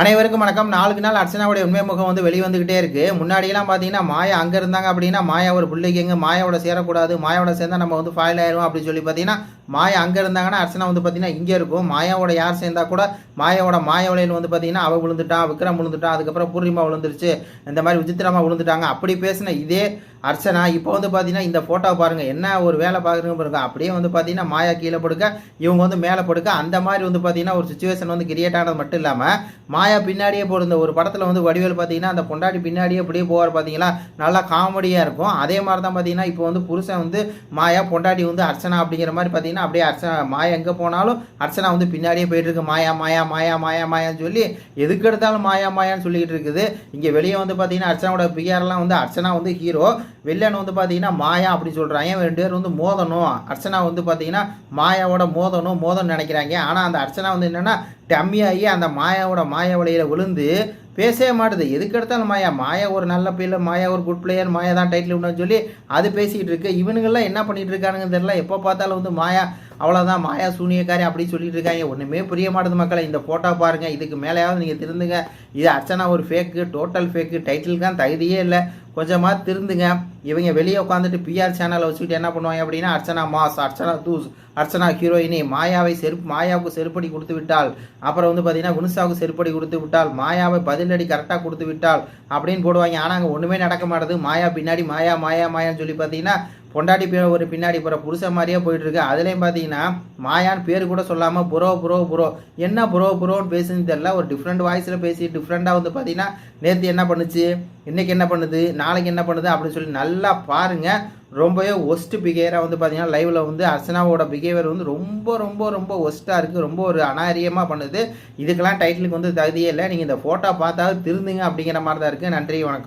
அனைவருக்கும் வணக்கம். நாளுக்கு நாள் அர்ச்சனாவுடைய உண்மை முகம் வந்து வெளிவந்துகிட்டே இருக்கு. முன்னாடியெல்லாம் பார்த்தீங்கன்னா மாயா அங்கே இருந்தாங்க அப்படின்னா மாயா ஒரு பிள்ளைக்கு எங்கே மாயாவோட சேரக்கூடாது மாயாவோட சேர்ந்தா நம்ம வந்து ஃபாயில் ஆயிரும் அப்படின்னு சொல்லி பார்த்தீங்கன்னா மாயா அங்கே இருந்தாங்கன்னா அர்ச்சனா வந்து பார்த்தீங்கன்னா இங்கே இருக்கும். மாயாவோட யார் சேர்ந்தா கூட மாயாவோட மாயாவிலையில் வந்து பார்த்தீங்கன்னா அவள் விழுந்துட்டான் விக்ரம் விழுந்துட்டான் அதுக்கப்புறம் பூர்ணிமா விழுந்துருச்சு இந்த மாதிரி விசித்திரமா விழுந்துட்டாங்க. அப்படி பேசின இதே அர்ச்சனா இப்போ வந்து பார்த்தீங்கன்னா இந்த ஃபோட்டோவை பாருங்கள் என்ன ஒரு வேலை பார்க்குறீங்க பாருங்க அப்படியே வந்து பார்த்தீங்கன்னா மாயா கீழே படுக்க இவங்க வந்து மேலே படுக்க அந்த மாதிரி வந்து பார்த்தீங்கன்னா ஒரு சுச்சுவேஷன் வந்து கிரியேட் ஆனது மட்டும் இல்லாமல் மாயா பின்னாடியே போடுற ஒரு படத்தில் வந்து வடிவேல் பார்த்தீங்கன்னா அந்த பொண்டாட்டி பின்னாடியே அப்படியே போவார் பார்த்தீங்களா நல்லா காமெடியாக இருக்கும். அதே மாதிரி தான் பார்த்தீங்கன்னா இப்போ வந்து புருஷன் வந்து மாயா பொண்டாட்டி வந்து அர்ச்சனா அப்படிங்கிற மாதிரி பார்த்தீங்கன்னா அப்படியே அர்ச்சனா மாயா எங்கே போனாலும் அர்ச்சனா வந்து பின்னாடியே போயிட்டு இருக்கு. மாயா மாயா மாயா மாயா மாயான்னு சொல்லி எதுக்கு எடுத்தாலும் மாயா மாயான்னு சொல்லிக்கிட்டு இருக்குது. இங்கே வெளியே வந்து பார்த்தீங்கன்னா அர்ச்சனாவோட பிஆர்லாம் வந்து அர்ச்சனா வந்து ஹீரோ வில்லன் வந்து பார்த்தீங்கன்னா மாயா அப்படி சொல்கிறாங்க இவன் ரெண்டு பேர் வந்து மோதணும்? அர்ச்சனா வந்து பார்த்தீங்கன்னா மாயாவோட மோதணும் மோதணும்னு நினைக்கிறாங்க. ஆனால் அந்த அர்ச்சனா வந்து என்னென்னா டம்மியாகி அந்த மாயாவோட மாயா வலையில் விழுந்து பேசவே மாட்டுது. எதுக்கு எடுத்தாலும் மாயா மாயா ஒரு நல்ல பிள்ளை மாயா ஒரு குட் பிளேயர் மாயா தான் டைட்டில் விடணும்னு சொல்லி அது பேசிகிட்டு இருக்கு. இவனுங்கெல்லாம் என்ன பண்ணிகிட்டு இருக்கானுங்க தெரியல. எப்போ பார்த்தாலும் வந்து மாயா அவ்வளோதான் மாயா சூனியக்காரி அப்படின்னு சொல்லிட்டு இருக்காங்க. ஒன்றுமே புரிய மாட்டேது மக்களை. இந்த ஃபோட்டோ பாருங்கள் இதுக்கு மேலேயாவது நீங்கள் திருந்துங்க. இது அர்ச்சனா ஒரு ஃபேக்கு டோட்டல் ஃபேக்கு டைட்டிலுக்கான் தகுதியே இல்லை. கொஞ்சமாக திருந்துங்க. இவங்க வெளியே உட்காந்துட்டு பிஆர் சேனலை வச்சுக்கிட்டு என்ன பண்ணுவாங்க அப்படின்னா அர்ச்சனா மாஸ் அர்ச்சனா தூஸ் அர்ச்சனா ஹீரோயினி மாயாவை செருப்பு மாயாவுக்கு செருப்படி கொடுத்து விட்டால் அப்புறம் வந்து பார்த்தீங்கன்னா குனிசாவுக்கு செருப்படி கொடுத்து விட்டால் மாயாவை பதிலடி கரெக்டாக கொடுத்து விட்டால் அப்படின்னு போடுவாங்க. ஆனால் அங்கே ஒன்றுமே நடக்க மாட்டேது மாயா பின்னாடி மாயா மாயா மாயான்னு சொல்லி பார்த்தீங்கன்னா பொண்டாட்டி பேர் ஒரு பின்னாடி போகிற புருஷன் மாதிரியே போயிட்டுருக்கு. அதுலேயும் பார்த்தீங்கன்னா மாயான் பேர் கூட சொல்லாமல் புரோ புரோ புரோ. என்ன புரோ புரோன்னு பேசுன்னு தெரியல. ஒரு டிஃப்ரெண்ட் வாய்ஸில் பேசி டிஃப்ரெண்ட்டாக வந்து பார்த்தீங்கன்னா நேற்று என்ன பண்ணுச்சு? இன்றைக்கி என்ன பண்ணுது? நாளைக்கு என்ன பண்ணுது? அப்படின்னு சொல்லி நல்லா பாருங்கள் ரொம்பவே ஒஸ்ட் பிஹேவியராக வந்து பார்த்தீங்கன்னா லைவில் வந்து அர்ச்சனாவோட பிஹேவியர் வந்து ரொம்ப ரொம்ப ரொம்ப ஒஸ்ட்டாக இருக்குது ரொம்ப ஒரு அநாரியமாக பண்ணுது. இதுக்கெல்லாம் டைட்டிலுக்கு வந்து தகுதியே இல்லை. நீங்கள் இந்த ஃபோட்டோ பார்த்தாவது திருந்துங்க அப்படிங்கிற மாதிரி தான் இருக்குது நன்றி வணக்கம்.